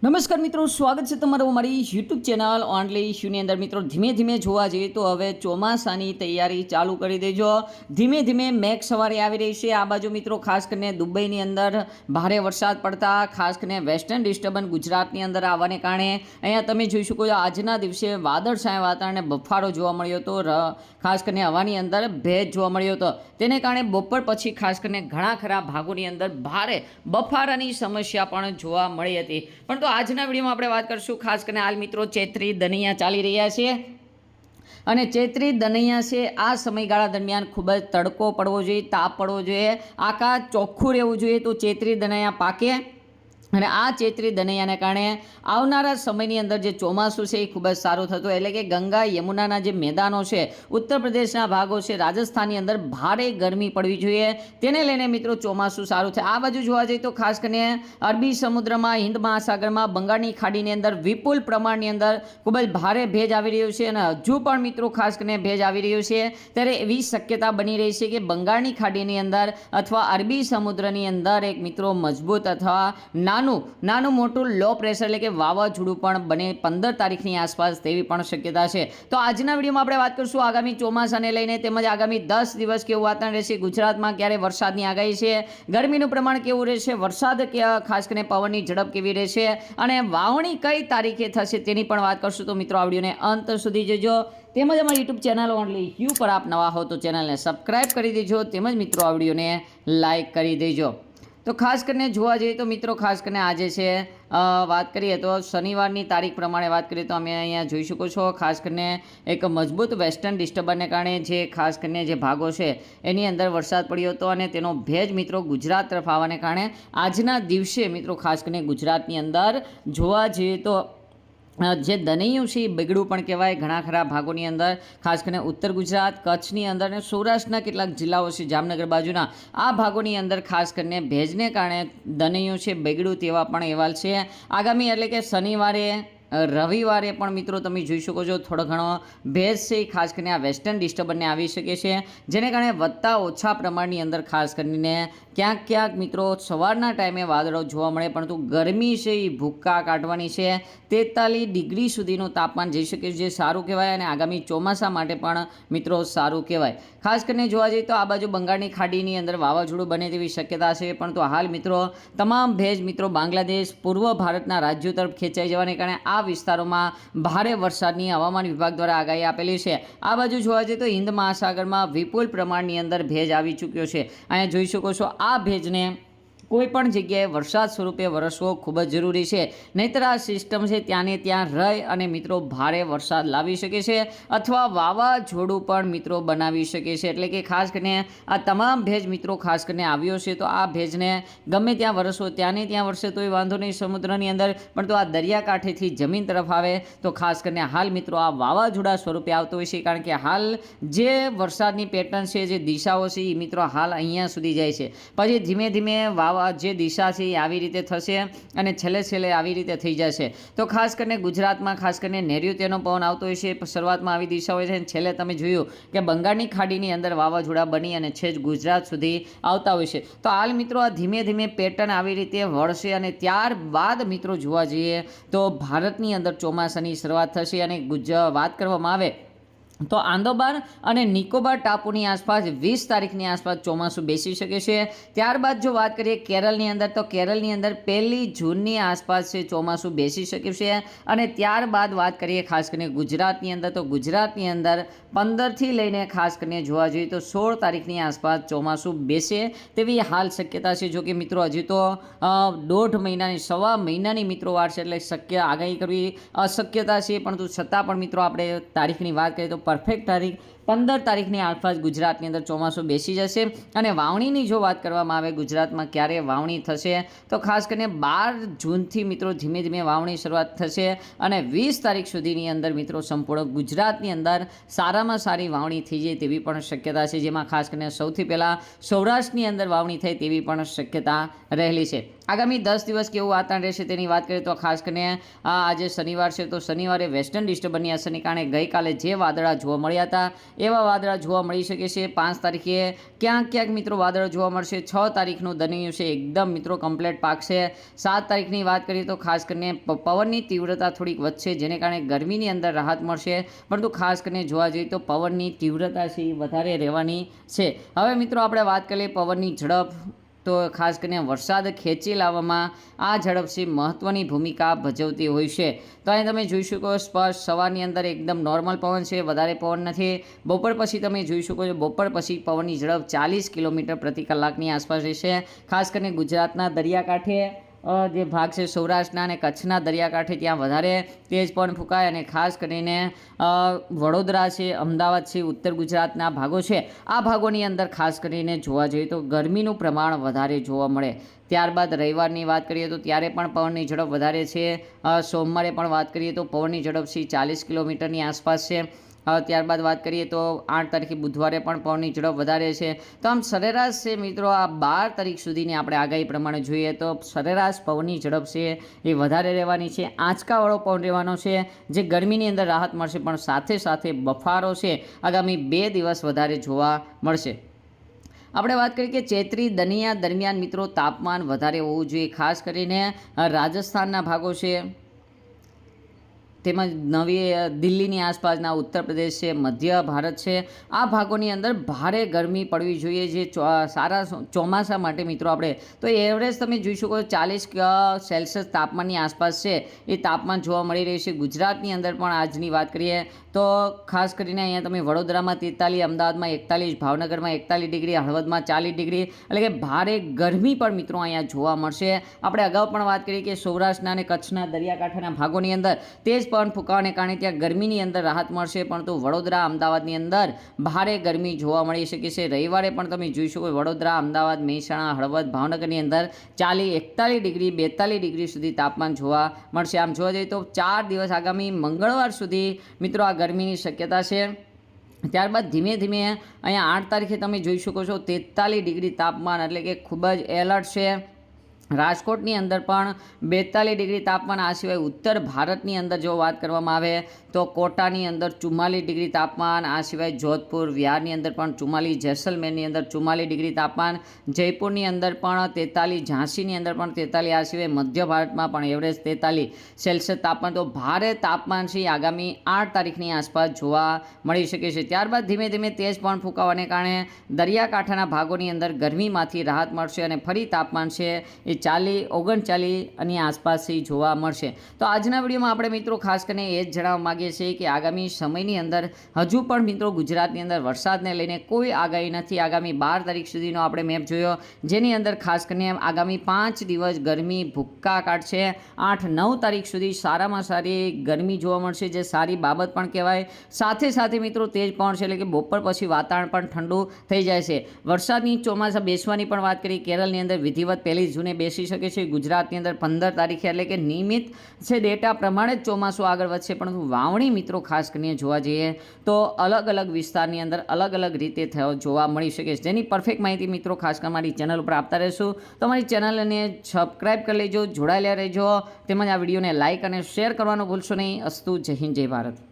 નમસ્કાર મિત્રો, સ્વાગત છે તમારું મારી યુટ્યુબ ચેનલ ઓનલી ઇશ્યુની અંદર. મિત્રો, ધીમે ધીમે જોવા જઈએ તો હવે ચોમાસાની તૈયારી ચાલુ કરી દેજો. ધીમે ધીમે મેઘ સવારે આવી રહી છે. આ બાજુ મિત્રો, ખાસ કરીને દુબઈની અંદર ભારે વરસાદ પડતા, ખાસ કરીને વેસ્ટર્ન ડિસ્ટર્બન્સ ગુજરાતની અંદર આવવાને કારણે અહીંયા તમે જોઈ શકો છો, આજના દિવસે વાદળછાયા વાતાવરણને બફારો જોવા મળ્યો હતો. ખાસ કરીને હવાની અંદર ભેજ જોવા મળ્યો હતો. તેને કારણે બપોર પછી ખાસ કરીને ઘણા ખરા ભાગોની અંદર ભારે બફારાની સમસ્યા પણ જોવા મળી હતી. પણ તો આજના વિડીયોમાં આપણે વાત કરીશું ખાસ કરીને હાલ મિત્રો ચૈત્રી દનિયા ચાલી રહ્યા છે. અને ચૈત્રી દનૈયા છે, આ સમયગાળા દરમિયાન ખૂબ જ તડકો પડવો જોઈએ, તાપ પડવો જોઈએ આકાશ ચોખ્ખું રહેવું જોઈએ તો ચૈત્રી દનૈયા પાકે. અને આ ચૈત્રી દનૈયાને કારણે આવનારા સમયની અંદર જે ચોમાસું છે એ ખૂબ જ સારું થતું એટલે કે ગંગા યમુનાના જે મેદાનો છે ઉત્તર પ્રદેશના ભાગો છે, રાજસ્થાનની અંદર ભારે ગરમી પડવી જોઈએ. તેને લઈને મિત્રો ચોમાસું સારું થાય. આ બાજુ જોવા જઈએ તો ખાસ કરીને અરબી સમુદ્રમાં, હિન્દ મહાસાગરમાં, બંગાળની ખાડીની અંદર વિપુલ પ્રમાણની અંદર ખૂબ જ ભારે ભેજ આવી રહ્યો છે અને હજુ પણ મિત્રો ખાસ કરીને ભેજ આવી રહ્યો છે. ત્યારે એવી શક્યતા બની રહી છે કે બંગાળની ખાડીની અંદર અથવા અરબી સમુદ્રની અંદર એક મિત્રો મજબૂત અથવા નાનું નાનું મોટું લો પ્રેશર એટલે કે વાવાઝોડું પણ બને પંદર તારીખની આસપાસ તેવી પણ શક્યતા છે. તો આજના વિડીયોમાં આપણે વાત કરીશું આગામી ચોમાસાને લઈને તેમજ આગામી દસ દિવસ કેવું વાતાવરણ રહેશે, ગુજરાતમાં ક્યારે વરસાદની આગાહી છે, ગરમીનું પ્રમાણ કેવું રહેશે, વરસાદ ખાસ કરીને પવનની ઝડપ કેવી રહેશે અને વાવણી કઈ તારીખે થશે તેની પણ વાત કરશું. તો મિત્રો, આ અંત સુધી જજો. તેમજ અમારી યુટ્યુબ ચેનલ ઓનલી યુ પર આપ નવા હો તો ચેનલને સબસ્ક્રાઇબ કરી દેજો. તેમજ મિત્રો, આ વિડીયોને લાઇક કરી દેજો. તો ખાસ કરીને જોવા જઈએ તો મિત્રો, ખાસ કરીને આજે છે વાત કરીએ તો શનિવારની તારીખ પ્રમાણે વાત કરીએ તો અમે અહીંયા જોઈ શકો છો. ખાસ કરીને એક મજબૂત વેસ્ટર્ન ડિસ્ટર્બન્સને કારણે જે ખાસ કરીને જે ભાગો છે, એની અંદર વરસાદ પડ્યો હતો અને તેનો ભેજ મિત્રો ગુજરાત તરફ આવવાને કારણે આજના દિવસે મિત્રો ખાસ કરીને ગુજરાતની અંદર જોવા જઈએ તો જે દનૈયું છે એ બગડું પણ કહેવાય. ઘણા ખરા ભાગોની અંદર, ખાસ કરીને ઉત્તર ગુજરાત, કચ્છની અંદર અને સૌરાષ્ટ્રના કેટલાક જિલ્લાઓ છે. જામનગર બાજુના આ ભાગોની અંદર ખાસ કરીને ભેજને કારણે દનૈયું છે બગડ્યું તેવા પણ અહેવાલ છે. આગામી એટલે કે શનિવારે રવિવારે પણ મિત્રો તમે જોઈ શકો છો, થોડો ઘણો ભેજ છે, ખાસ કરીને આ વેસ્ટર્ન ડિસ્ટર્બન્સને આવી શકે છે. જેને કારણે વધતા ઓછા પ્રમાણની અંદર ખાસ કરીને ક્યાંક ક્યાંક મિત્રો સવારના ટાઈમે વાદળો જોવા મળે, પરંતુ ગરમી છે, એ ભૂક્કા કાઢવાની છે. તેતાલીસ ડિગ્રી સુધીનું તાપમાન જઈ શકે છે, જે સારું કહેવાય અને આગામી ચોમાસા માટે પણ મિત્રો સારું કહેવાય. ખાસ કરીને જોવા જઈએ તો આ બાજુ બંગાળની ખાડીની અંદર વાવાઝોડું બને તેવી શક્યતા છે, પરંતુ હાલ મિત્રો તમામ ભેજ મિત્રો બાંગ્લાદેશ પૂર્વ ભારતના રાજ્યો તરફ ખેંચાઈ જવાને કારણે આ વિસ્તારોમાં ભારે વરસાદની હવામાન વિભાગ દ્વારા આગાહી આપેલી છે. આ બાજુ જોવા જઈએ તો હિન્દ મહાસાગરમાં વિપુલ પ્રમાણની અંદર ભેજ આવી ચૂક્યો છે. અહીંયા જોઈ શકો છો આ ભેજને કોઈ પણ જગ્યાએ વરસાદ સ્વરૂપે વરસવો ખૂબ જ જરૂરી છે. નહીંતર આ સિસ્ટમ છે ત્યાંને ત્યાં રહી અને મિત્રો ભારે વરસાદ લાવી શકે છે અથવા વાવાઝોડું પણ મિત્રો બનાવી શકે છે. એટલે કે ખાસ કરીને આ તમામ ભેજ મિત્રો ખાસ કરીને આવ્યો છે તો આ ભેજને ગમે ત્યાં વરસો ત્યાંને ત્યાં વરસે તોય વાંધો નહીં સમુદ્રની અંદર. પણ તો આ દરિયાકાંઠેથી જમીન તરફ આવે તો ખાસ કરીને હાલ મિત્રો આ વાવાઝોડા સ્વરૂપે આવતો હોય છે. કારણ કે હાલ જે વરસાદની પેટર્ન છે, જે દિશાઓ છે એ મિત્રો હાલ અહીંયા સુધી જાય છે. પછી ધીમે ધીમે વાવા જે દિશા છે એ આવી રીતે થશે અને છેલ્લે છેલ્લે આવી રીતે થઈ જશે. તો ખાસ કરીને ગુજરાતમાં, ખાસ કરીને નૈઋત્યનો પવન આવતો હોય છે શરૂઆતમાં આવી દિશા હોય છે અને છેલ્લે તમે જોયું કે બંગાળની ખાડીની અંદર વાવાઝોડા બની અને છેજ ગુજરાત સુધી આવતા હોય છે. તો હાલ મિત્રો આ ધીમે ધીમે પેટર્ન આવી રીતે વળશે અને ત્યારબાદ મિત્રો જોવા જઈએ તો ભારતની અંદર ચોમાસાની શરૂઆત થશે અને ગુજ, વાત કરવામાં આવે તો આંદોબાર અને નિકોબાર ટાપુની આસપાસ વીસ તારીખની આસપાસ ચોમાસું બેસી શકે છે. ત્યારબાદ જો વાત કરીએ કેરળની અંદર, તો કેરળની અંદર પહેલી જૂનની આસપાસ છે ચોમાસું બેસી શકે છે. અને ત્યારબાદ વાત કરીએ ખાસ કરીને ગુજરાતની અંદર, તો ગુજરાતની અંદર પંદરથી લઈને ખાસ કરીને જોવા જોઈએ તો સોળ તારીખની આસપાસ ચોમાસું બેસે તેવી હાલ શક્યતા છે. જો કે મિત્રો, હજી તો દોઢ મહિનાની, સવા મહિનાની મિત્રો વાર છે એટલે શક્ય, આગાહી કરવી અશક્યતા છે. પરંતુ છતાં પણ મિત્રો, આપણે તારીખની વાત કરીએ તો પરફેક્ટ તારીખ પંદર તારીખની આસપાસ ગુજરાતની અંદર ચોમાસું બેસી જશે અને વાવણીની જો વાત કરવામાં આવે ગુજરાતમાં ક્યારે વાવણી થશે, તો ખાસ કરીને બાર જૂનથી મિત્રો ધીમે ધીમે વાવણી શરૂઆત થશે અને વીસ તારીખ સુધીની અંદર મિત્રો સંપૂર્ણ ગુજરાતની અંદર સારામાં સારી વાવણી થઈ જાય તેવી પણ શક્યતા છે, જેમાં ખાસ કરીને સૌથી પહેલાં સૌરાષ્ટ્રની અંદર વાવણી થાય તેવી પણ શક્યતા રહેલી છે. આગામી દસ દિવસ કેવું વાતાવરણ રહેશે તેની વાત કરીએ તો ખાસ કરીને આજે શનિવાર છે, તો શનિવારે વેસ્ટર્ન ડિસ્ટર્બન્સની અસરને કારણે ગઈકાલે જે વાદળા જોવા મળ્યા હતા એવા વાદળા જોવા મળી શકે છે. પાંચ તારીખે ક્યાંક ક્યાંક મિત્રો વાદળા જોવા મળશે. છ તારીખનું દનિયું છે. એકદમ મિત્રો કમ્પ્લેટ પાકશે સાત તારીખની વાત કરીએ તો ખાસ કરીને પવનની તીવ્રતા થોડીક વધશે, જેને કારણે ગરમીની અંદર રાહત મળશે. પરંતુ ખાસ કરીને જોવા જઈએ તો પવનની તીવ્રતા છે એ વધારે રહેવાની છે. હવે મિત્રો આપણે વાત કરીએ પવનની ઝડપ તો ખાસ કરીને વરસાદ ખેંચી લાવવામાં આ ઝડપથી મહત્ત્વની ભૂમિકા ભજવતી હોય છે. તો અહીં તમે જોઈ શકો સ્પષ્ટ સવારની અંદર એકદમ નોર્મલ પવન છે, વધારે પવન નથી. બપોર પછી તમે જોઈ શકો છો, બપોર પછી પવનની ઝડપ ચાલીસ કિલોમીટર પ્રતિ કલાકની આસપાસ રહેશે. ખાસ કરીને ગુજરાતના દરિયાકાંઠે જે ભાગ છે સૌરાષ્ટ્રના અને કચ્છના દરિયાકાંઠે ત્યાં વધારે તેજ પવન ફૂંકાય અને ખાસ કરીને વડોદરા છે, અમદાવાદ છે, ઉત્તર ગુજરાતના ભાગો છે, આ ભાગોની અંદર ખાસ કરીને જોવા જઈએ તો ગરમીનું પ્રમાણ વધારે જોવા મળે. ત્યારબાદ રવિવારની વાત કરીએ તો ત્યારે પણ પવનની ઝડપ વધારે છે. સોમવારે પણ વાત કરીએ તો પવનની ઝડપ છે ચાલીસ કિલોમીટરની આસપાસ છે. ત્યારબાદ વાત કરીએ તો આઠ તારીખે બુધવારે પણ પવનની ઝડપ વધારે છે. તો આમ સરેરાશ છે મિત્રો, આ બાર તારીખ સુધીની આપણે આગાહી પ્રમાણે જોઈએ તો સરેરાશ પવનની ઝડપ છે એ વધારે રહેવાની છે. આંચકાવાળો પવન રહેવાનો છે, જે ગરમીની અંદર રાહત મળશે, પણ સાથે સાથે બફારો છે, આગામી બે દિવસ વધારે જોવા મળશે. આપણે વાત કરીએ કે ચૈત્રી દનિયા દરમિયાન મિત્રો તાપમાન વધારે હોવું જોઈએ, ખાસ કરીને રાજસ્થાનના ભાગો છે. તેમજ નવી દિલ્હીની આસપાસના ઉત્તર પ્રદેશ છે, મધ્ય ભારત છે, આ ભાગોની અંદર ભારે ગરમી પડવી જોઈએ જે સારા ચોમાસા માટે મિત્રો આપણે. તો એવરેજ તમે જોઈ શકો ચાલીસ સેલ્સિયસ તાપમાનની આસપાસ છે. એ તાપમાન જોવા મળી રહ્યું છે. ગુજરાતની અંદર પણ આજની વાત કરીએ તો ખાસ કરીને અહીંયા તમે વડોદરામાં તેતાલીસ, અમદાવાદમાં એકતાલીસ, ભાવનગરમાં એકતાલીસ ડિગ્રી, હળવદમાં ચાલીસ ડિગ્રી, એટલે કે ભારે ગરમી પણ મિત્રો અહીંયા જોવા મળશે. આપણે અગાઉ પણ વાત કરી કે સૌરાષ્ટ્રના અને કચ્છના દરિયાકાંઠાના ભાગોની અંદર તેજ પવન ફૂંકાવાને કારણે ત્યાં ગરમીની અંદર રાહત મળશે પરંતુ વડોદરા, અમદાવાદની અંદર ભારે ગરમી જોવા મળી શકે છે. રવિવારે પણ તમે જોઈ શકો વડોદરા, અમદાવાદ, મહેસાણા, હળવદ, ભાવનગરની અંદર ચાલી એકતાલીસ ડિગ્રી, બેતાલીસ ડિગ્રી સુધી તાપમાન જોવા મળશે. આમ જોવા જઈએ તો ચાર દિવસ આગામી મંગળવાર સુધી મિત્રો આ ગરમીની શક્યતા છે. ત્યારબાદ ધીમે ધીમે અહીંયા આઠ તારીખે તમે જોઈ શકો છો, તેતાલીસ ડિગ્રી તાપમાન એટલે કે ખૂબ જ એલર્ટ છે. રાજકોટની અંદર પણ બેતાલીસ ડિગ્રી તાપમાન આ સિવાય ઉત્તર ભારતની અંદર જો વાત કરવામાં આવે તો કોટાની અંદર ચુમ્માલીસ ડિગ્રી તાપમાન, આ સિવાય જોધપુર, વિહારની અંદર પણ ચુમ્માલીસ, જેસલમેરની અંદર ચુમ્માલીસ ડિગ્રી તાપમાન, જયપુરની અંદર પણ તેતાલીસ, ઝાંસીની અંદર પણ તેતાલીસ, આ સિવાય મધ્ય ભારતમાં પણ એવરેજ તેતાલીસ સેલ્સિયસ તાપમાન. તો ભારે તાપમાન છે આગામી આઠ તારીખની આસપાસ જોવા મળી શકે છે. ત્યારબાદ ધીમે ધીમે તેજ પણ ફૂંકાવાને કારણે દરિયાકાંઠાના ભાગોની અંદર ગરમીમાંથી રાહત મળશે અને ફરી તાપમાન છે એ ચાલી ઓગણચાલીસની આસપાસથી જોવા મળશે. તો આજના વિડીયોમાં આપણે મિત્રો ખાસ કરીને એ જ જણાવવા માગીએ છીએ કે આગામી સમયની અંદર હજુ પણ મિત્રો ગુજરાતની અંદર વરસાદને લઈને કોઈ આગાહી નથી. આગામી બાર તારીખ સુધીનો આપણે મેપ જોયો, જેની અંદર ખાસ કરીને આગામી પાંચ દિવસ ગરમી ભૂક્કા કાઢશે આઠ નવ તારીખ સુધી સારામાં સારી ગરમી જોવા મળશે, જે સારી બાબત પણ કહેવાય. સાથે સાથે મિત્રો તેજ પણ છે, એટલે કે બપોર પછી વાતાવરણ પણ ઠંડુ થઈ જાય છે. વરસાદની ચોમાસા બેસવાની પણ વાત કરી કેરળની અંદર વિધિવત પહેલી જૂને બેસી શકે છે. ગુજરાતની અંદર પંદર તારીખે, એટલે કે નિયમિત છે, ડેટા પ્રમાણે જ ચોમાસું આગળ વધશે, પરંતુ વાવણી મિત્રો ખાસ કરીને જોવા જઈએ તો અલગ અલગ વિસ્તારની અંદર અલગ અલગ રીતે થયો જોવા મળી શકે છે. જેની પરફેક્ટ માહિતી મિત્રો ખાસ કરીને મારી ચેનલ ઉપર આપતા રહેશું. તમારી ચેનલને સબસ્ક્રાઈબ કરી લેજો, જોડાયેલા રહેજો. તેમજ આ વિડીયોને લાઇક અને શેર કરવાનું ભૂલશો નહીં. અસ્તુ જય હિન્દ, જય ભારત.